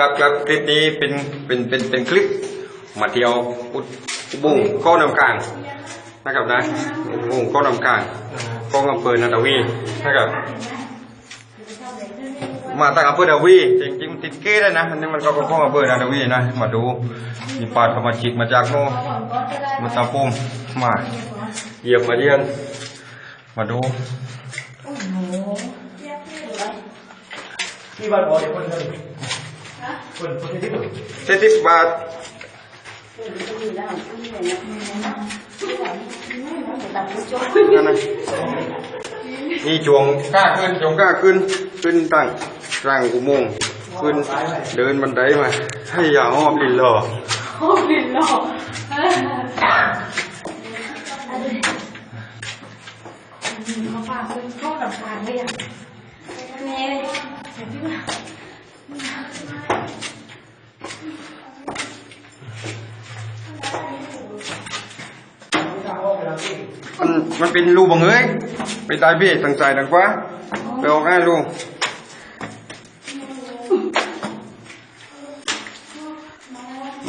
ครับครับคลิปนี้เป็นเป็นเป็นเป็นคลิปมาเที่ยวอุอุโมงค์ก้อนน้ำกลางนะครับนะอุโมงค์ก้อนน้ำกลางกองอำเภอนาตาวีนะครับมาจากอำเภอดาวีจริงๆมันติดเก้ได้นะอันนี้มันก็เป็นของอำเภอนาตาวีนะมาดูมีปาดเข้ามาจิกมาจากโน่นมาตาปุ่มมาเยี่ยมมาเยี่ยนมาดูที่บ้านพอเดี๋ยวคนเดินคนคนที่ถูก เจ็ดสิบบาทนั่นนะนี่จวงกล้าขึ้นจวงกล้าขึ้น ขึ้นตั้งกลางอุโมงค์ขึ้นเดินบันไดมา ให้อย่าอ้อมลินหล่อโอ้ยหลอเขาฝากเป็นข้อสำคัญเลยอะแม่เลยเห็นที่ว่า มันมันเป็นรูบังเอ้ยไปตายพี่ทางซ้ายทางขวาไปออกให้ลูก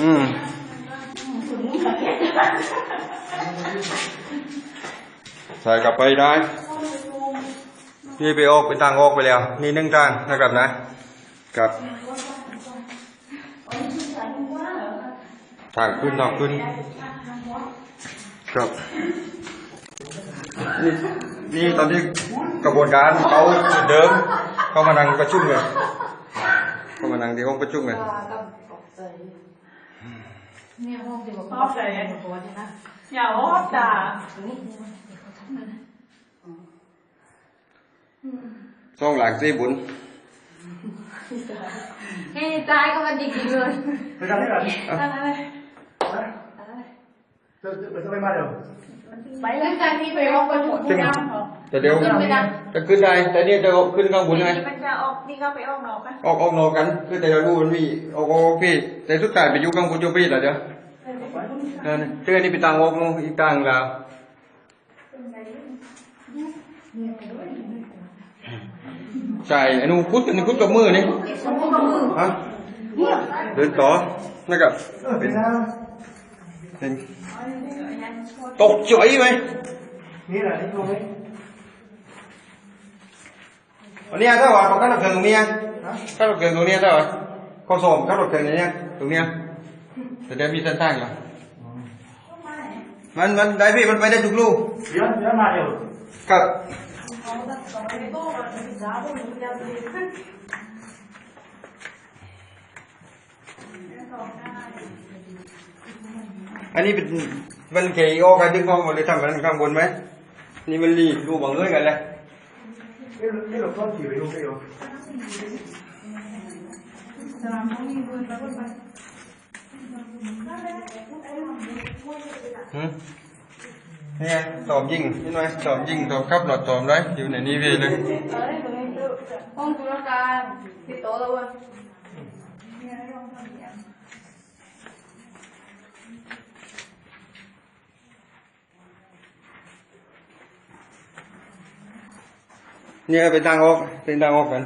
อืมใส่กลับไปได้พี่ไปออกไปทางออกไปแล้ว นี่หนึ่งทางนะครับนะกับทางขึ้นทางขึ้นครับ นี่นี่ตอนที่กระบวนการเขาจุดเดิมเขามานั่งประชุมเลยเขามานั่งที่ห้องประชุมเลยเนี่ยห้องเดียวกับชอบใจตัวเนี่ยนะอย่าฮอบด่าช่องหลังซีบุญให้ตายก็มันดีกินเลยไปทำได้หรอ อะไรจะจะไปมาเดี๋ยวไปแล้วจากนี้ไปห้องประชุมซึ่งแต่เดี๋ยวจะขึ้นได้แต่เนี่ยจะขึ้นข้างบนไงมันจะออกนี่ก็ไปออกนอกนะออกออกนอกกัน คือแต่เรารู้มันมีออกออกพี่แต่สุดท้ายไปอยู่ข้างบนอยู่พี่เหรอเดี๋ยวนั่นน่ะเชื่อนี่ไปต่างออกนู้นอีกต่างแล้วใช่ไอ้หนูพุทธอันนี้พุทธกับมือนี่ฮะเดินต่อนะครับเออเป็นนะเป็น ตกจ่อยไหมนี่แหละนี่ตรงนี้วันนี้ถ้าว่าเขาขั้นรถเกินตรงนี้ขั้นรถเกินตรงนี้ถ้าว่าเขาส่งขั้นรถเกินอย่างเนี้ยตรงเนี้ยแต่เดี๋ยวมีเส้นทางอยู่มันมันได้พี่มันไปได้ทุกลูกเดี๋ยวเดี๋ยวมาเดี๋ยวครับ อันนี้เป็นมันเกี่ยวกันดึงข้างบนเลยทำกันข้างบนไหมนี่มันรีดูบังเอิญกันเลยนี่นี่เราต้องขี่ไปดูไปดูหืมเนี่ยสอบยิงใช่ไหมสอบยิงสอบขับรถสอบได้อยู่ในนี้พี่เลยเอ้ยตรงนี้คือห้องธุรการที่โต๊ะแล้วเว้ย เนี่ยเป็นทางออกเป็นทางออกกัน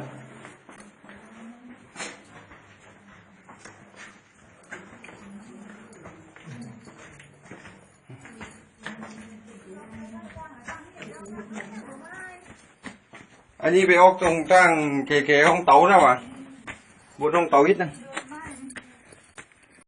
อันนี้ไปออกตรงทางเก๋ๆของเต๋านะวะบนห้องเต๋าอิดนะ